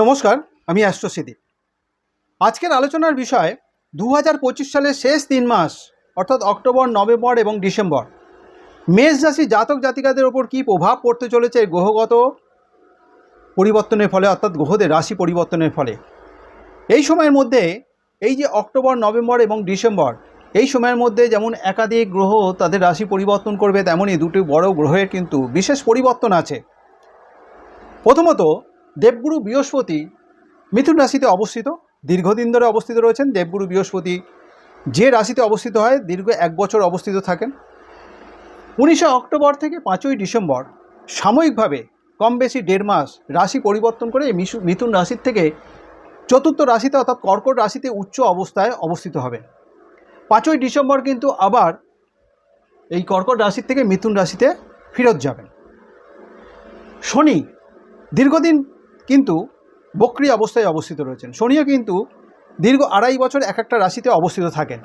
নমস্কার, আমি অ্যাস্ট্রোসিদি। আজকের আলোচনার বিষয় দু হাজার পঁচিশ সালের শেষ তিন মাস, অর্থাৎ অক্টোবর, নভেম্বর এবং ডিসেম্বর। মেষ রাশি জাতক জাতিকাদের ওপর কী প্রভাব পড়তে চলেছে গ্রহগত পরিবর্তনের ফলে, অর্থাৎ গ্রহদের রাশি পরিবর্তনের ফলে? এই সময়ের মধ্যে এই যে অক্টোবর, নভেম্বর এবং ডিসেম্বর, এই সময়ের মধ্যে যেমন একাধিক গ্রহ তাদের রাশি পরিবর্তন করবে তেমনই দুটি বড় গ্রহের কিন্তু বিশেষ পরিবর্তন আছে। প্রথমত দেবগুরু বৃহস্পতি মিথুন রাশিতে অবস্থিত, দীর্ঘদিন ধরে অবস্থিত রয়েছেন দেবগুরু বৃহস্পতি। যে রাশিতে অবস্থিত হয়, দীর্ঘ এক বছর অবস্থিত থাকেন। উনিশে অক্টোবর থেকে পাঁচই ডিসেম্বর সাময়িকভাবে কম বেশি দেড় মাস রাশি পরিবর্তন করে মিথুন রাশির থেকে চতুর্থ রাশিতে অর্থাৎ কর্কট রাশিতে উচ্চ অবস্থায় অবস্থিত হবে। পাঁচই ডিসেম্বর কিন্তু আবার এই কর্কট রাশির থেকে মিথুন রাশিতে ফেরত যাবেন। শনি দীর্ঘদিন কিন্তু বক্রি অবস্থায় অবস্থিত রয়েছেন। শনিও কিন্তু দীর্ঘ আড়াই বছর এক একটা রাশিতে অবস্থিত থাকেন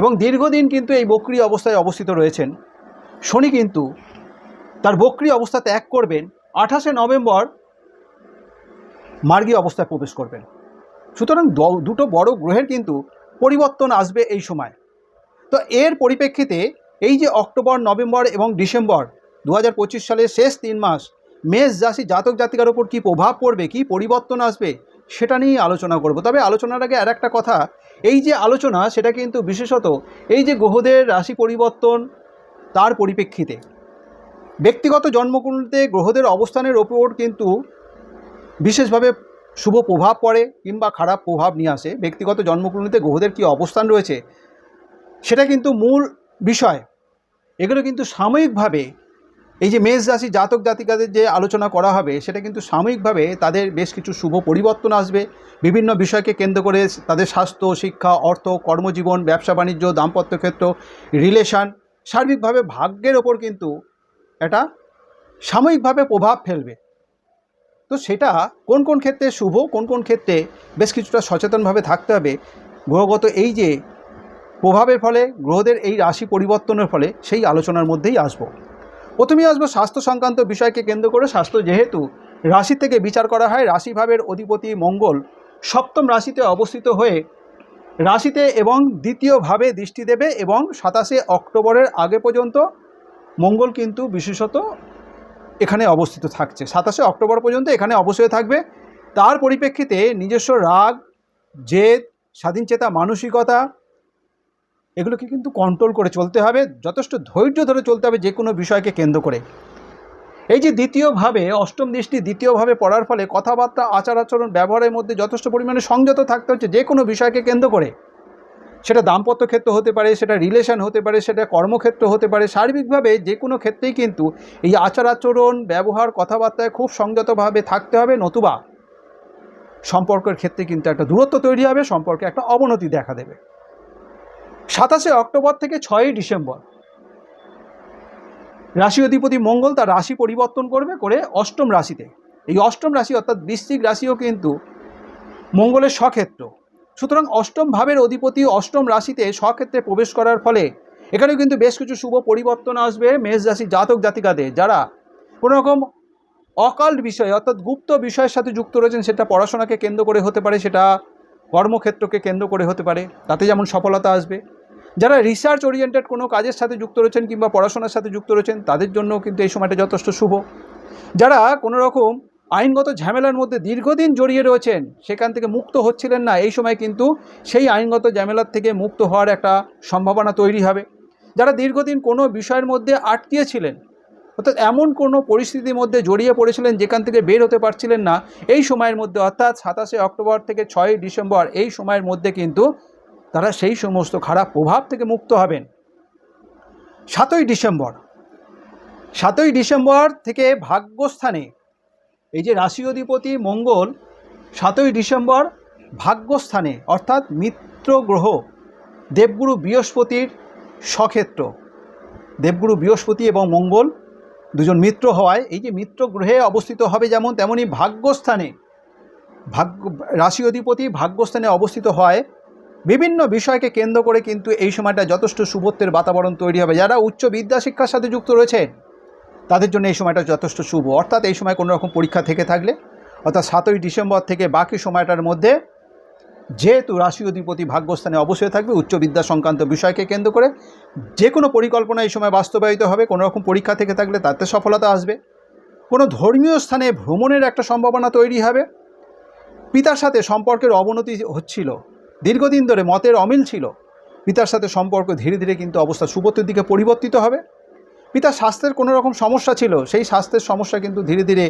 এবং দীর্ঘদিন কিন্তু এই বক্রি অবস্থায় অবস্থিত রয়েছেন। শনি কিন্তু তার বক্রি অবস্থা ত্যাগ করবেন, আঠাশে নভেম্বর মার্গী অবস্থায় প্রবেশ করবেন। সুতরাং দুটো বড় গ্রহের কিন্তু পরিবর্তন আসবে এই সময়। তো এর পরিপ্রেক্ষিতে এই যে অক্টোবর, নভেম্বর এবং ডিসেম্বর দু হাজার পঁচিশ সালের শেষ তিন মাস মেষ রাশি জাতক জাতিকার ওপর কী প্রভাব পড়বে? কী পরিবর্তন আসবে? সেটা নিয়ে আলোচনা করব। তবে আলোচনার আগে আর একটা কথা, এই যে আলোচনা, সেটা কিন্তু বিশেষত এই যে গ্রহদের রাশি পরিবর্তন তার পরিপ্রেক্ষিতে। ব্যক্তিগত জন্মকুণ্ডলিতে গ্রহদের অবস্থানের ওপর কিন্তু বিশেষভাবে শুভ প্রভাব পড়ে কিংবা খারাপ প্রভাব নিয়ে আসে। ব্যক্তিগত জন্মকুণ্ডলিতে গ্রহদের কী অবস্থান রয়েছে, সেটা কিন্তু মূল বিষয়। এগুলো কিন্তু সাময়িকভাবে এই যে মেষ রাশি জাতক জাতিকাদের যে আলোচনা করা হবে, সেটা কিন্তু সাময়িকভাবে তাদের বেশ কিছু শুভ পরিবর্তন আসবে। বিভিন্ন বিষয়কে কেন্দ্র করে তাদের স্বাস্থ্য, শিক্ষা, অর্থ, কর্মজীবন, ব্যবসা, বাণিজ্য, দাম্পত্য ক্ষেত্র রিলেশান সার্বিকভাবে ভাগ্যের ওপর কিন্তু এটা সাময়িকভাবে প্রভাব ফেলবে। তো সেটা কোন কোন ক্ষেত্রে শুভ, কোন কোন ক্ষেত্রে বেশ কিছুটা সচেতনভাবে থাকতে হবে। গ্রহগত এই যে প্রভাবের ফলে, গ্রহদের এই রাশি পরিবর্তনের ফলে সেই আলোচনার মধ্যেই আসব। প্রথমেই আসব স্বাস্থ্য সংক্রান্ত বিষয়কে কেন্দ্র করে। স্বাস্থ্য যেহেতু রাশি থেকে বিচার করা হয়, রাশিভাবের অধিপতি মঙ্গল সপ্তম রাশিতে অবস্থিত হয়ে রাশিতে এবং দ্বিতীয়ভাবে দৃষ্টি দেবে এবং সাতাশে অক্টোবরের আগে পর্যন্ত মঙ্গল কিন্তু বিশেষত এখানে অবস্থিত থাকছে। সাতাশে অক্টোবর পর্যন্ত এখানে অবশ্যই থাকবে। তার পরিপ্রেক্ষিতে নিজস্ব রাগ, জেদ, স্বাধীনচেতা মানসিকতা এগুলোকে কিন্তু কন্ট্রোল করে চলতে হবে, যথেষ্ট ধৈর্য ধরে চলতে হবে যে কোনো বিষয়কে কেন্দ্র করে। এই যে দ্বিতীয়ভাবে অষ্টম দৃষ্টি দ্বিতীয়ভাবে পড়ার ফলে কথাবার্তা আচার আচরণ ব্যবহারের মধ্যে যথেষ্ট পরিমাণে সংযত থাকতে হচ্ছে যে কোনো বিষয়কে কেন্দ্র করে। সেটা দাম্পত্য ক্ষেত্র হতে পারে, সেটা রিলেশন হতে পারে, সেটা কর্মক্ষেত্র হতে পারে সার্বিকভাবে যে কোনো ক্ষেত্রেই কিন্তু এই আচার আচরণ ব্যবহার, কথাবার্তায় খুব সংযতভাবে থাকতে হবে, নতুবা সম্পর্কের ক্ষেত্রে কিন্তু একটা দূরত্ব তৈরি হবে, সম্পর্কে একটা অবনতি দেখা দেবে। সাতাশে অক্টোবর থেকে ছয়ই ডিসেম্বর। রাশি অধিপতি মঙ্গল তার রাশি পরিবর্তন করবে করে অষ্টম রাশিতে। এই অষ্টম রাশি অর্থাৎ বৃশ্চিক রাশিও কিন্তু মঙ্গলের স্বক্ষেত্র। সুতরাং অষ্টম ভাবের অধিপতি অষ্টম রাশিতে স্বক্ষেত্রে প্রবেশ করার ফলে এখানেও কিন্তু বেশ কিছু শুভ পরিবর্তন আসবে মেষ রাশি জাতক জাতিকাদের যারা কোনো রকম অকাল্ট বিষয় অর্থাৎ গুপ্ত বিষয়ের সাথে যুক্ত রয়েছেন সেটা পড়াশোনাকে কেন্দ্র করে হতে পারে, সেটা কর্মক্ষেত্রকে কেন্দ্র করে হতে পারে। তাতে যেমন সফলতা আসবে। যারা রিসার্চ ওরিয়েন্টেড কোনো কাজের সাথে যুক্ত রয়েছেন কিংবা পড়াশোনার সাথে যুক্ত রয়েছেন, তাদের জন্য কিন্তু এই সময়টা যথেষ্ট শুভ। যারা কোনো রকম আইনগত ঝামেলার মধ্যে দীর্ঘদিন জড়িয়ে রয়েছেন, সেখান থেকে মুক্ত হচ্ছিলেন না, এই সময় কিন্তু সেই আইনগত ঝামেলার থেকে মুক্ত হওয়ার একটা সম্ভাবনা তৈরি হবে। যারা দীর্ঘদিন কোনো বিষয়ের মধ্যে আটকিয়ে ছিলেন, অর্থাৎ এমন কোনো পরিস্থিতির মধ্যে জড়িয়ে পড়েছিলেন যেখান থেকে বের হতে পারছিলেন না, এই সময়ের মধ্যে, অর্থাৎ সাতাশে অক্টোবর থেকে ছয়ই ডিসেম্বর, এই সময়ের মধ্যে কিন্তু তারা সেই সমস্ত খারাপ প্রভাব থেকে মুক্ত হবেন। সাতই ডিসেম্বর। সাতই ডিসেম্বর থেকে ভাগ্যস্থানে এই যে রাশি অধিপতি মঙ্গল, সাতই ডিসেম্বর ভাগ্যস্থানে, অর্থাৎ মিত্র গ্রহ, দেবগুরু বৃহস্পতির স্বক্ষেত্র দেবগুরু বৃহস্পতি এবং মঙ্গল দুজন মিত্র হওয়ায় এই যে মিত্র গ্রহে অবস্থিত হবে যেমন তেমনই ভাগ্যস্থানে, ভাগ্য, রাশি অধিপতি ভাগ্যস্থানে অবস্থিত হয় বিভিন্ন বিষয়কে কেন্দ্র করে কিন্তু এই সময়টা যথেষ্ট শুভত্বের বাতাবরণ তৈরি হবে। যারা উচ্চ বিদ্যা শিক্ষার সাথে যুক্ত রয়েছেন তাদের জন্য এই সময়টা যথেষ্ট শুভ। অর্থাৎ এই সময় কোনো রকম পরীক্ষা থেকে থাকলে, অর্থাৎ সাতই ডিসেম্বর থেকে বাকি সময়টার মধ্যে যেহেতু রাশি অধিপতি ভাগ্যস্থানে অবশ্যই থাকবে, উচ্চ বিদ্যা সংক্রান্ত বিষয়কে কেন্দ্র করে যে কোনো পরিকল্পনা এই সময় বাস্তবায়িত হবে কোনো রকম পরীক্ষা থেকে থাকলে তাতে সফলতা আসবে। কোনো ধর্মীয় স্থানে ভ্রমণের একটা সম্ভাবনা তৈরি হবে। পিতার সাথে সম্পর্কের অবনতি হচ্ছিল। দীর্ঘদিন ধরে মতের অমিল ছিল। পিতার সাথে সম্পর্ক ধীরে ধীরে কিন্তু অবস্থা সুবতের দিকে পরিবর্তিত হবে। পিতার স্বাস্থ্যের কোনো রকম সমস্যা ছিল, সেই স্বাস্থ্যের সমস্যা কিন্তু ধীরে ধীরে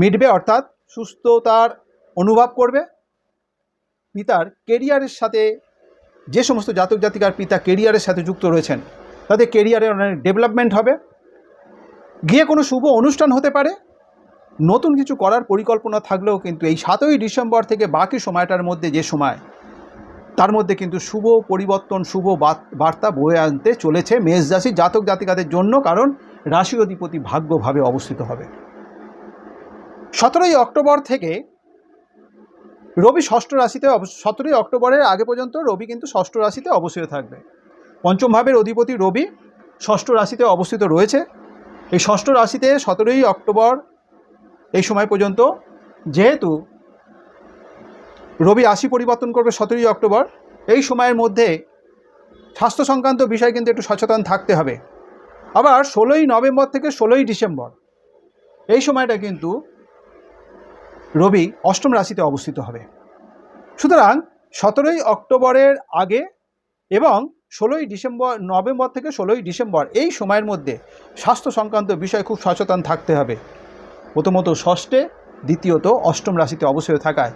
মিটবে, অর্থাৎ সুস্থতার অনুভব করবে। পিতার কেরিয়ারের সাথে যে সমস্ত জাতক জাতিকার পিতা কেরিয়ারের সাথে যুক্ত রয়েছেন, তাদের কেরিয়ারের অনেক ডেভেলপমেন্ট হবে। গিয়ে কোনো শুভ অনুষ্ঠান হতে পারে। নতুন কিছু করার পরিকল্পনা থাকলেও কিন্তু এই সাতই ডিসেম্বর থেকে বাকি সময়টার মধ্যে যে সময় তার মধ্যে কিন্তু শুভ পরিবর্তন, শুভ বার্তা বয়ে আনতে চলেছে মেষ রাশি জাতক জাতিকাদের জন্য, কারণ রাশি অধিপতি ভাগ্যভাবে অবস্থিত হবে। সতেরোই অক্টোবর থেকে রবি ষষ্ঠ রাশিতে সতেরোই অক্টোবরের আগে পর্যন্ত রবি কিন্তু ষষ্ঠ রাশিতে অবস্থিত থাকবে। পঞ্চম ভাবের অধিপতি রবি ষষ্ঠ রাশিতে অবস্থিত রয়েছে। এই ষষ্ঠ রাশিতে সতেরোই অক্টোবর এই সময় পর্যন্ত যেহেতু রবি রাশি পরিবর্তন করবে সতেরোই অক্টোবর। এই সময়ের মধ্যে স্বাস্থ্য সংক্রান্ত বিষয় কিন্তু একটু সচেতন থাকতে হবে। আবার ষোলোই নভেম্বর থেকে ষোলোই ডিসেম্বর, এই সময়টা কিন্তু রবি অষ্টম রাশিতে অবস্থিত হবে। সুতরাং সতেরোই অক্টোবরের আগে এবং ষোলোই ডিসেম্বর, নভেম্বর থেকে ষোলোই ডিসেম্বর, এই সময়ের মধ্যে স্বাস্থ্য সংক্রান্ত বিষয়ে খুব সচেতন থাকতে হবে। প্রথমত ষষ্ঠে, দ্বিতীয়ত অষ্টম রাশিতে অবশ্যই থাকায়।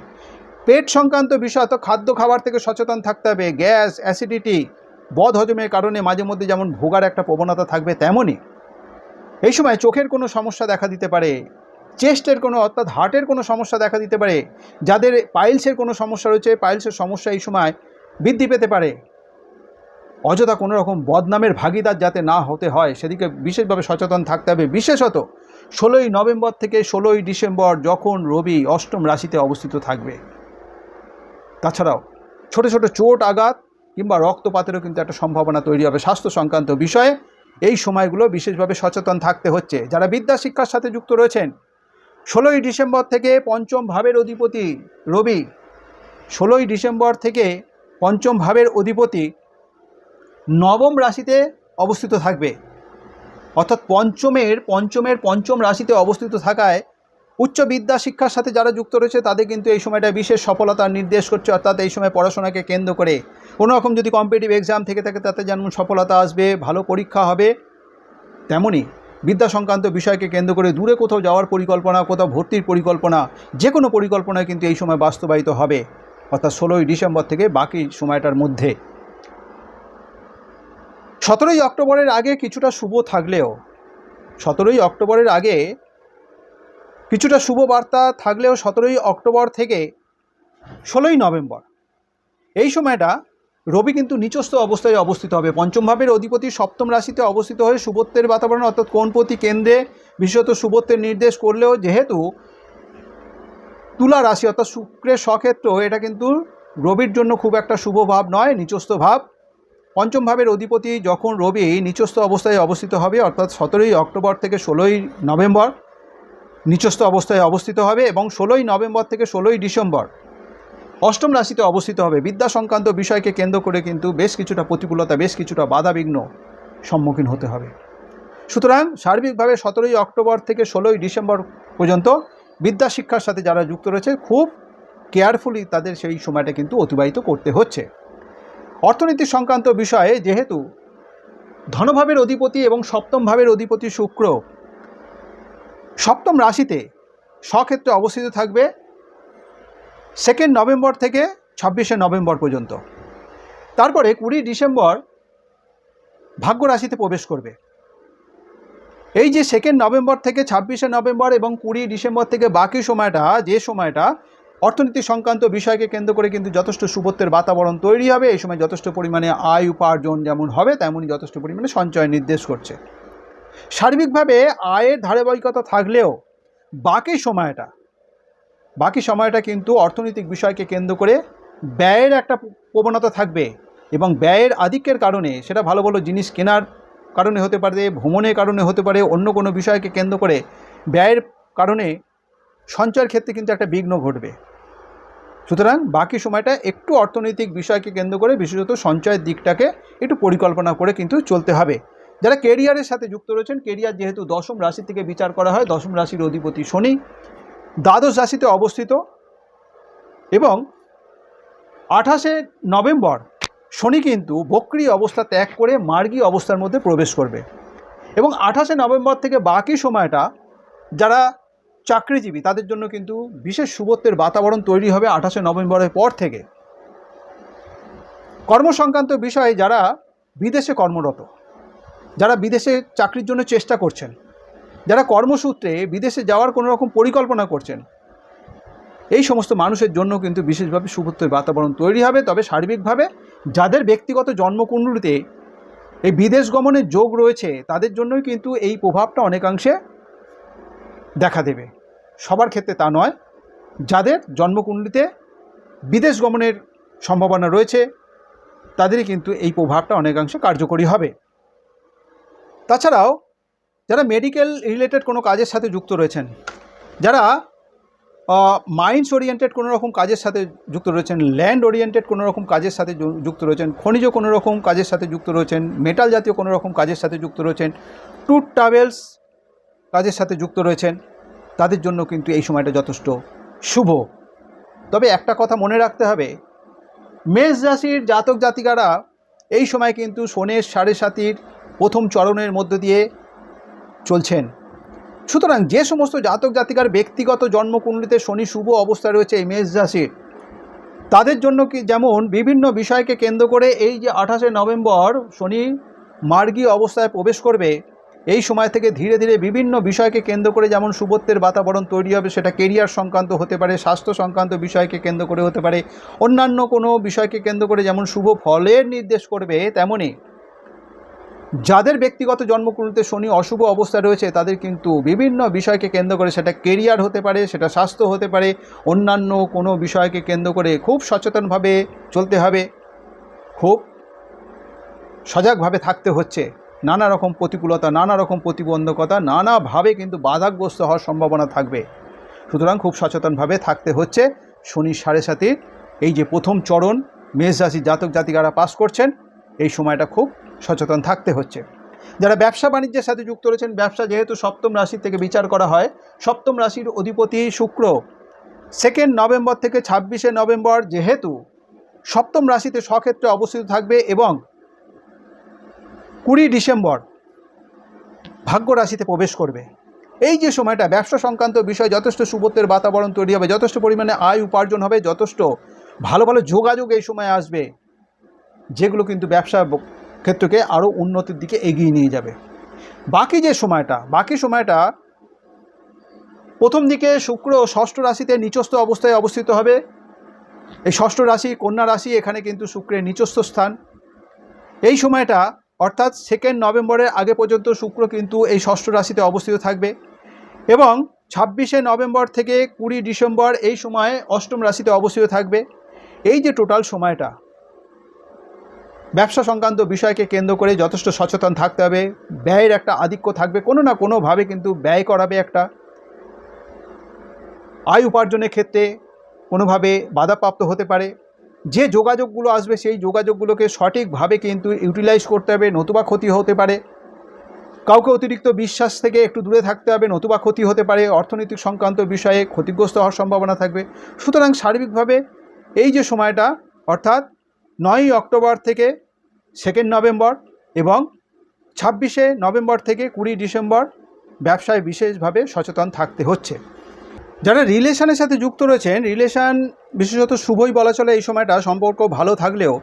পেট সংক্রান্ত বিষয় তো খাদ্য, খাবার থেকে সচেতন থাকতে হবে, গ্যাস, অ্যাসিডিটি, বদ হজমের কারণে মাঝে মধ্যে যেমন ভোগার একটা প্রবণতা থাকবে, তেমনই। এই সময় চোখের কোনো সমস্যা দেখা দিতে পারে, চেস্টের কোনো, অর্থাৎ হার্টের কোনো সমস্যা দেখা দিতে পারে, যাদের পাইলসের কোনো সমস্যা রয়েছে, পাইলসের সমস্যা এই সময় বৃদ্ধি পেতে পারে। অযথা কোনো রকম বদনামের ভাগিদার যাতে না হতে হয়, সেদিকে বিশেষভাবে সচেতন থাকতে হবে। বিশেষত ষোলোই নভেম্বর থেকে ষোলোই ডিসেম্বর, যখন রবি অষ্টম রাশিতে অবস্থিত থাকবে। তাছাড়াও ছোট ছোট চোট, আঘাত কিংবা রক্তপাতেরও কিন্তু একটা সম্ভাবনা তৈরি হবে স্বাস্থ্য সংক্রান্ত বিষয়ে। এই সময়গুলো বিশেষভাবে সচেতন থাকতে হচ্ছে। যারা বিদ্যা শিক্ষার সাথে যুক্ত রয়েছেন, ষোলোই ডিসেম্বর থেকে পঞ্চম ভাবের অধিপতি রবি, ষোলোই ডিসেম্বর থেকে পঞ্চম ভাবের অধিপতি নবম রাশিতে অবস্থিত থাকবে। অর্থাৎ পঞ্চমের পঞ্চমের পঞ্চম রাশিতে অবস্থিত থাকায় উচ্চ বিদ্যা শিক্ষার সাথে যারা যুক্ত রয়েছে, তাদের কিন্তু এই সময়টা বিশেষ সফলতার নির্দেশ করছে, অর্থাৎ এই সময় পড়াশোনাকে কেন্দ্র করে। কোনো রকম যদি কম্পিটিভ এক্সাম থেকে থাকে, তাতে যেমন সফলতা আসবে, ভালো পরীক্ষা হবে তেমনই বিদ্যা সংক্রান্ত বিষয়কে কেন্দ্র করে দূরে কোথাও যাওয়ার পরিকল্পনা, কোথাও ভর্তির পরিকল্পনা, যে কোনো পরিকল্পনায় কিন্তু এই সময় বাস্তবায়িত হবে, অর্থাৎ ষোলোই ডিসেম্বর থেকে বাকি সময়টার মধ্যে। সতেরোই অক্টোবরের আগে কিছুটা শুভ থাকলেও, সতেরোই অক্টোবরের আগে কিছুটা শুভ বার্তা থাকলেও সতেরোই অক্টোবর থেকে ষোলোই নভেম্বর। এই সময়টা রবি কিন্তু নিচস্থ অবস্থায় অবস্থিত হবে। পঞ্চম ভাবের অধিপতি সপ্তম রাশিতে অবস্থিত হয়ে শুভত্বের বাতাবরণ অর্থাৎ কোনপতি কেন্দ্রে, বিশেষত শুভত্বের নির্দেশ করলেও যেহেতু তুলা রাশি অর্থাৎ শুক্রের স্বক্ষেত্র, এটা কিন্তু রবির জন্য খুব একটা শুভ ভাব নয়, নিচস্থ ভাব। পঞ্চম ভাবের অধিপতি যখন রবি নিচস্থ অবস্থায় অবস্থিত হবে, অর্থাৎ সতেরোই অক্টোবর থেকে ষোলোই নভেম্বর নিচস্থ অবস্থায় অবস্থিত হবে এবং ষোলোই নভেম্বর থেকে ষোলোই ডিসেম্বর অষ্টম রাশিতে অবস্থিত হবে। বিদ্যা সংক্রান্ত বিষয়কে কেন্দ্র করে কিন্তু বেশ কিছুটা প্রতিকূলতা, বেশ কিছুটা বাধাবিঘ্ন সম্মুখীন হতে হবে। সুতরাং সার্বিকভাবে সতেরোই অক্টোবর থেকে ষোলোই ডিসেম্বর পর্যন্ত বিদ্যা শিক্ষার সাথে যারা যুক্ত রয়েছে, খুব কেয়ারফুলি তাদের সেই সময়টা কিন্তু অতিবাহিত করতে হচ্ছে। অর্থনীতি সংক্রান্ত বিষয়ে যেহেতু ধনভাবের অধিপতি এবং সপ্তম ভাবের অধিপতি শুক্র সপ্তম রাশিতে স্বক্ষেত্রে অবস্থিত থাকবে সেকেন্ড নভেম্বর থেকে ছাব্বিশে নভেম্বর পর্যন্ত। তারপরে কুড়ি ডিসেম্বর ভাগ্য রাশিতে প্রবেশ করবে। এই যে সেকেন্ড নভেম্বর থেকে ছাব্বিশে নভেম্বর এবং কুড়ি ডিসেম্বর থেকে বাকি সময়টা, যে সময়টা, অর্থনীতি সংক্রান্ত বিষয়কে কেন্দ্র করে কিন্তু যথেষ্ট সুবত্বের বাতাবরণ তৈরি হবে। এই সময় যথেষ্ট পরিমাণে আয় উপার্জন যেমন হবে, তেমনই যথেষ্ট পরিমাণে সঞ্চয় নির্দেশ করছে। সার্বিকভাবে আয়ের ধারাবাহিকতা থাকলেও বাকি সময়টা বাকি সময়টা কিন্তু অর্থনৈতিক বিষয়কে কেন্দ্র করে ব্যয়ের একটা প্রবণতা থাকবে এবং ব্যয়ের আধিক্যের কারণে সেটা ভালো ভালো জিনিস কেনার কারণে হতে পারে, ভ্রমণের কারণে হতে পারে, অন্য কোনো বিষয়কে কেন্দ্র করে ব্যয়ের কারণে সঞ্চয়ের ক্ষেত্রে কিন্তু একটা বিঘ্ন ঘটবে। সুতরাং বাকি সময়টা একটু অর্থনৈতিক বিষয়কে কেন্দ্র করে বিশেষত সঞ্চয়ের দিকটাকে একটু পরিকল্পনা করে কিন্তু চলতে হবে। যারা কেরিয়ারের সাথে যুক্ত রয়েছেন কেরিয়ার যেহেতু দশম রাশি থেকে বিচার করা হয়, দশম রাশির অধিপতি শনি দ্বাদশ রাশিতে অবস্থিত এবং আঠাশে নভেম্বর শনি কিন্তু বক্রি অবস্থা ত্যাগ করে মার্গী অবস্থার মধ্যে প্রবেশ করবে এবং আঠাশে নভেম্বর থেকে বাকি সময়টা যারা চাকরিজীবী, তাদের জন্য কিন্তু বিশেষ শুভত্বের বাতাবরণ তৈরি হবে আঠাশে নভেম্বরের পর থেকে। কর্মসংক্রান্ত বিষয়ে যারা বিদেশে কর্মরত যারা বিদেশে চাকরির জন্য চেষ্টা করছেন, যারা কর্মসূত্রে বিদেশে যাওয়ার কোনো রকম পরিকল্পনা করছেন, এই সমস্ত মানুষের জন্য কিন্তু বিশেষভাবে শুভত্বের বাতাবরণ তৈরি হবে। তবে সার্বিকভাবে যাদের ব্যক্তিগত জন্মকুণ্ডলিতে এই বিদেশ গমনের যোগ রয়েছে, তাদের জন্যই কিন্তু এই প্রভাবটা অনেকাংশে দেখা দেবে। সবার ক্ষেত্রে তা নয়, যাদের জন্মকুণ্ডলিতে বিদেশ গমনের সম্ভাবনা রয়েছে, তাদেরই কিন্তু এই প্রভাবটা অনেকাংশে কার্যকরী হবে। তাছাড়াও যারা মেডিকেল রিলেটেড কোনো কাজের সাথে যুক্ত রয়েছেন, যারা মাইন্স ওরিয়েন্টেড কোনো রকম কাজের সাথে যুক্ত রয়েছেন ল্যান্ড ওরিয়েন্টেড কোনো রকম কাজের সাথে যুক্ত রয়েছেন, খনিজ কোনো রকম কাজের সাথে যুক্ত রয়েছেন মেটাল জাতীয় কোনো রকম কাজের সাথে যুক্ত রয়েছেন ট্যুর ট্রাভেলস কাজের সাথে যুক্ত রয়েছেন, তাদের জন্য কিন্তু এই সময়টা যথেষ্ট শুভ। তবে একটা কথা মনে রাখতে হবে, মেষ রাশির জাতক জাতিকারা এই সময় কিন্তু শনের সাড়ে সাতির প্রথম চরণের মধ্য দিয়ে চলছেন। সুতরাং যে সমস্ত জাতক জাতিকার ব্যক্তিগত জন্মকুণ্ডলিতে শনি শুভ অবস্থায় রয়েছে এই মেষ রাশির, তাদের জন্য কি যেমন বিভিন্ন বিষয়কে কেন্দ্র করে এই যে আঠাশে নভেম্বর শনি মার্গী অবস্থায় প্রবেশ করবে, এই সময় থেকে ধীরে ধীরে বিভিন্ন বিষয়কে কেন্দ্র করে যেমন শুভত্বের বাতাবরণ তৈরি হবে, সেটা কেরিয়ার সংক্রান্ত হতে পারে, স্বাস্থ্য সংক্রান্ত বিষয়কে কেন্দ্র করে হতে পারে, অন্যান্য কোনো বিষয়কে কেন্দ্র করে যেমন শুভ ফলের নির্দেশ করবে তেমনই যাদের ব্যক্তিগত জন্মকুণ্ডলিতে শনি অশুভ অবস্থায় রয়েছে, তাদের কিন্তু বিভিন্ন বিষয়কে কেন্দ্র করে সেটা কেরিয়ার হতে পারে, সেটা স্বাস্থ্য হতে পারে, অন্যান্য কোনো বিষয়কে কেন্দ্র করে খুব সচেতনভাবে চলতে হবে। খুব সজাগভাবে থাকতে হচ্ছে। নানা রকম প্রতিকূলতা, নানা রকম প্রতিবন্ধকতা, নানাভাবে কিন্তু বাধাগ্রস্ত হওয়ার সম্ভাবনা থাকবে। সুতরাং খুব সচেতনভাবে থাকতে হচ্ছে। শনি সাড়ে সাতির এই যে প্রথম চরণ, মেষ রাশি জাতক জাতিকারা পাস করছেন, এই সময়টা খুব সচেতন থাকতে হচ্ছে। যারা ব্যবসা বাণিজ্যের সাথে যুক্ত রয়েছেন, ব্যবসা যেহেতু সপ্তম রাশি থেকে বিচার করা হয়, সপ্তম রাশির অধিপতি শুক্র সেকেন্ড নভেম্বর থেকে ছাব্বিশে নভেম্বর যেহেতু সপ্তম রাশিতে স্বক্ষেত্রে অবস্থিত থাকবে এবং কুড়ি ডিসেম্বর ভাগ্য রাশিতে প্রবেশ করবে। এই যে সময়টা, ব্যবসা সংক্রান্ত বিষয় যথেষ্ট সুবত্বের বাতাবরণ তৈরি হবে, যথেষ্ট পরিমাণে আয় উপার্জন হবে, যথেষ্ট ভালো ভালো যোগাযোগ এই সময় আসবে, যেগুলো কিন্তু ব্যবসা ক্ষেত্রকে আরও উন্নতির দিকে এগিয়ে নিয়ে যাবে। বাকি যে সময়টা, বাকি সময়টা প্রথম দিকে শুক্র ষষ্ঠ রাশিতে নিচস্থ অবস্থায় অবস্থিত হবে। এই ষষ্ঠ রাশি, কন্যা রাশি, এখানে কিন্তু শুক্রের নিচস্থ স্থান। এই সময়টা, অর্থাৎ সেকেন্ড নভেম্বরের আগে পর্যন্ত শুক্র কিন্তু এই ষষ্ঠ রাশিতে অবস্থিত থাকবে এবং ছাব্বিশে নভেম্বর থেকে কুড়ি ডিসেম্বর এই সময়ে অষ্টম রাশিতে অবস্থিত থাকবে। এই যে টোটাল সময়টা ব্যবসা সংক্রান্ত বিষয়কে কেন্দ্র করে যথেষ্ট সচেতন থাকতে হবে। ব্যয়ের একটা আধিক্য থাকবে, কোনো না কোনোভাবে কিন্তু ব্যয় করাবে একটা। আয় উপার্জনের ক্ষেত্রে কোনোভাবে বাধাপ্রাপ্ত হতে পারে। যে যোগাযোগগুলো আসবে, সেই যোগাযোগগুলোকে সঠিকভাবে কিন্তু ইউটিলাইজ করতে হবে, নতুবা ক্ষতি হতে পারে। কাউকে অতিরিক্ত বিশ্বাস থেকে একটু দূরে থাকতে হবে, নতুবা ক্ষতি হতে পারে। অর্থনৈতিক সংক্রান্ত বিষয়ে ক্ষতিগ্রস্ত হওয়ার সম্ভাবনা থাকবে। সুতরাং সার্বিকভাবে এই যে সময়টা, অর্থাৎ নয়ই অক্টোবর থেকে সেকেন্ড নভেম্বর এবং ছাব্বিশে নভেম্বর থেকে কুড়ি ডিসেম্বর ব্যবসায় বিশেষভাবে সচেতন থাকতে হচ্ছে। যারা রিলেশনের সাথে যুক্ত রয়েছেন রিলেশান বিশেষত শুভই বলা চলে এই সময়টা, সম্পর্ক ভালো থাকলেও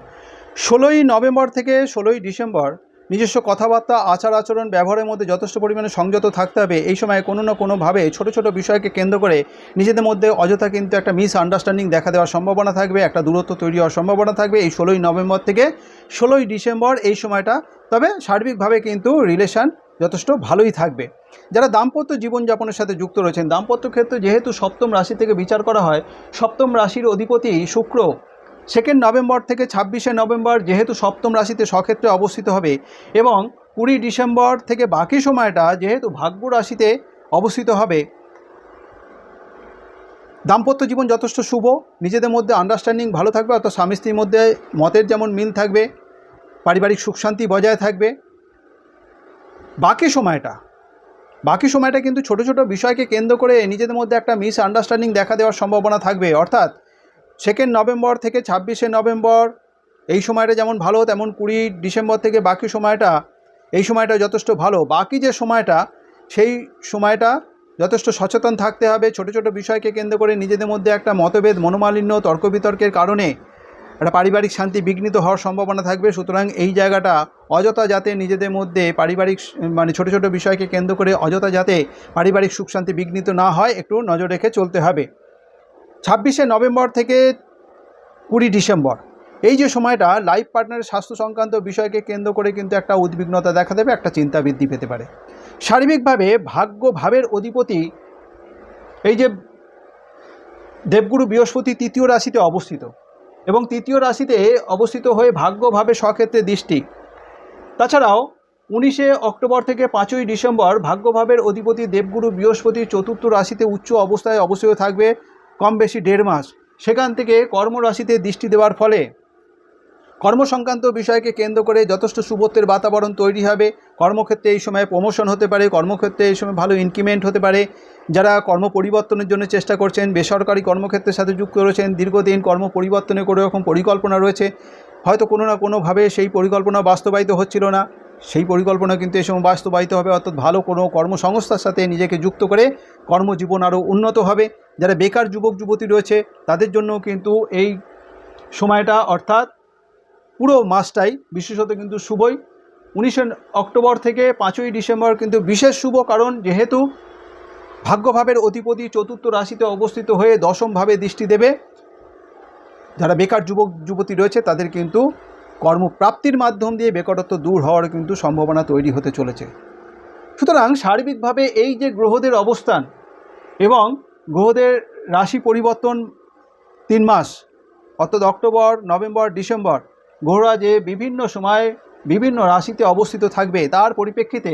ষোলোই নভেম্বর থেকে ষোলোই ডিসেম্বর নিজস্ব কথাবার্তা, আচার আচরণ, ব্যবহারের মধ্যে যথেষ্ট পরিমাণে সংযত থাকতে হবে। এই সময় কোনো না কোনোভাবে ছোট ছোট বিষয়কে কেন্দ্র করে নিজেদের মধ্যে অযথা কিন্তু একটা মিস আন্ডারস্ট্যান্ডিং দেখা দেওয়ার সম্ভাবনা থাকবে, একটা দূরত্ব তৈরি হওয়ার সম্ভাবনা থাকবে এই ষোলোই নভেম্বর থেকে। ষোলোই ডিসেম্বর এই সময়টা, তবে সার্বিকভাবে কিন্তু রিলেশন যথেষ্ট ভালোই থাকবে। যারা দাম্পত্য জীবনযাপনের সাথে যুক্ত রয়েছেন, দাম্পত্য ক্ষেত্রে যেহেতু সপ্তম রাশি থেকে বিচার করা হয়, সপ্তম রাশির অধিপতি শুক্র সেকেন্ড নভেম্বর থেকে ছাব্বিশে নভেম্বর যেহেতু সপ্তম রাশিতে সক্ষেত্রে অবস্থিত হবে এবং কুড়ি ডিসেম্বর থেকে বাকি সময়টা যেহেতু ভাগ্য রাশিতে অবস্থিত হবে। দাম্পত্য জীবন যথেষ্ট শুভ, নিজেদের মধ্যে আন্ডারস্ট্যান্ডিং ভালো থাকবে, অর্থাৎ স্বামী স্ত্রীর মধ্যে মতের যেমন মিল থাকবে, পারিবারিক সুখ শান্তি বজায় থাকবে। বাকি সময়টা বাকি সময়টা কিন্তু ছোট ছোট বিষয়কে কেন্দ্র করে নিজেদের মধ্যে একটা মিস আন্ডারস্ট্যান্ডিং দেখা দেওয়ার সম্ভাবনা থাকবে, অর্থাৎ সেকেন্ড নভেম্বর থেকে ছাব্বিশে নভেম্বর, এই সময়টা যেমন ভালো, তেমন কুড়ি ডিসেম্বর থেকে বাকি সময়টা, এই সময়টা যথেষ্ট ভালো। বাকি যে সময়টা, সেই সময়টা যথেষ্ট সচেতন থাকতে হবে। ছোট ছোট বিষয়কে কেন্দ্র করে নিজেদের মধ্যে একটা মতভেদ, মনোমালিন্য তর্ক বিতর্কের কারণে একটা পারিবারিক শান্তি বিঘ্নিত হওয়ার সম্ভাবনা থাকবে। সুতরাং এই জায়গাটা অযথা যাতে নিজেদের মধ্যে পারিবারিক মানে ছোট ছোট বিষয়কে কেন্দ্র করে অযথা যাতে পারিবারিক সুখ শান্তি বিঘ্নিত না হয়, একটু নজর রেখে চলতে হবে। ছাব্বিশে নভেম্বর থেকে কুড়ি ডিসেম্বর। এই যে সময়টা, লাইফ পার্টনারের স্বাস্থ্য সংক্রান্ত বিষয়কে কেন্দ্র করে কিন্তু একটা উদ্বিগ্নতা দেখা দেবে, একটা চিন্তা বৃদ্ধি পেতে পারে। শারীরিকভাবে ভাগ্য ভাবের অধিপতি এই যে দেবগুরু বৃহস্পতি তৃতীয় রাশিতে অবস্থিত এবং তৃতীয় রাশিতে অবস্থিত হয়ে ভাগ্যভাবে স্বক্ষেত্রে দৃষ্টি। তাছাড়াও উনিশে অক্টোবর থেকে পাঁচই ডিসেম্বর ভাগ্যভাবের অধিপতি দেবগুরু বৃহস্পতি চতুর্থ রাশিতে উচ্চ অবস্থায় অবস্থিত থাকবে। কম বেশি দেড় মাস, সেখান থেকে কর্মরাশিতে দৃষ্টি দেওয়ার ফলে কর্মসংক্রান্ত বিষয়কে কেন্দ্র করে যথেষ্ট শুভত্বের বাতাবরণ তৈরি হবে। কর্মক্ষেত্রে এই সময় প্রমোশন হতে পারে, কর্মক্ষেত্রে এই সময় ভালো ইনক্রিমেন্ট হতে পারে। যারা কর্ম পরিবর্তনের জন্য চেষ্টা করছেন, বেসরকারি কর্মক্ষেত্রের সাথে যুক্ত রয়েছেন, দীর্ঘদিন কর্ম পরিবর্তনের কোনো রকম পরিকল্পনা রয়েছে। হয়তো কোনো না কোনোভাবে সেই পরিকল্পনা বাস্তবায়িত হচ্ছিল না। সেই পরিকল্পনা কিন্তু এই সময় বাস্তবায়িত হবে, অর্থাৎ ভালো কোনো কর্মসংস্থার সাথে নিজেকে যুক্ত করে কর্মজীবন আরও উন্নত হবে। যারা বেকার যুবক, যুবতী রয়েছে, তাদের জন্য কিন্তু এই সময়টা, অর্থাৎ পুরো মাসটাই বিশেষত কিন্তু শুভই। উনিশে অক্টোবর থেকে পাঁচই ডিসেম্বর কিন্তু বিশেষ শুভ কারণ, যেহেতু ভাগ্যভাবের অধিপতি চতুর্থ রাশিতে অবস্থিত হয়ে দশমভাবে দৃষ্টি দেবে। যারা বেকার যুবক, যুবতী রয়েছে, তাদের কিন্তু কর্মপ্রাপ্তির মাধ্যম দিয়ে বেকারত্ব দূর হওয়ার কিন্তু সম্ভাবনা তৈরি হতে চলেছে। সুতরাং সার্বিকভাবে এই যে গ্রহদের অবস্থান এবং গ্রহদের রাশি পরিবর্তন তিন মাস, অর্থাৎ অক্টোবর, নভেম্বর, ডিসেম্বর, গ্রহরা যে বিভিন্ন সময়ে বিভিন্ন রাশিতে অবস্থিত থাকবে, তার পরিপ্রেক্ষিতে